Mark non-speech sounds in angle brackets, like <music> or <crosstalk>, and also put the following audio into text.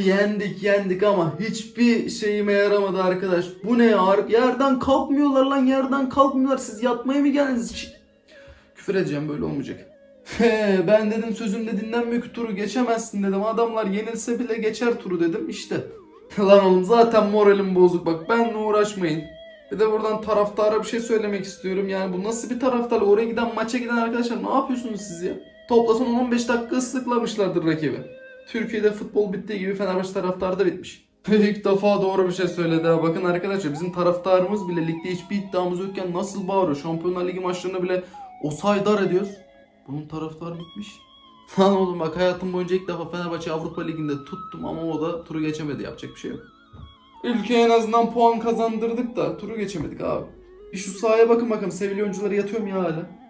yendik yendik ama hiçbir şeyime yaramadı arkadaş. Bu ne ya? Yerden kalkmıyorlar lan yerden kalkmıyorlar. Siz yatmaya mı geldiniz? Ç- Küfür edeceğim böyle olmayacak. <laughs> Ben dedim sözümde dinlenmiyor turu geçemezsin dedim. Adamlar yenilse bile geçer turu dedim işte. <laughs> Lan oğlum zaten moralim bozuk bak benle uğraşmayın. Bir de buradan taraftara bir şey söylemek istiyorum. Yani bu nasıl bir taraftarlık? Oraya giden maça giden arkadaşlar ne yapıyorsunuz siz ya? Toplasan 10-15 dakika ıslıklamışlardır rakibi. Türkiye'de futbol bittiği gibi Fenerbahçe taraftarı da bitmiş. <laughs> İlk defa doğru bir şey söyledi ha. Bakın arkadaşlar bizim taraftarımız bile ligde hiçbir iddiamız yokken nasıl bağırıyor. Şampiyonlar Ligi maçlarında bile o saydar ediyoruz. Bunun taraftarı bitmiş. <laughs> Lan oğlum bak hayatım boyunca ilk defa Fenerbahçe Avrupa Ligi'nde tuttum ama o da turu geçemedi. Yapacak bir şey yok. Ülkeye en azından puan kazandırdık da turu geçemedik abi. Bir şu sahaya bakın bakalım sevgili oyuncuları yatıyor mu ya hala?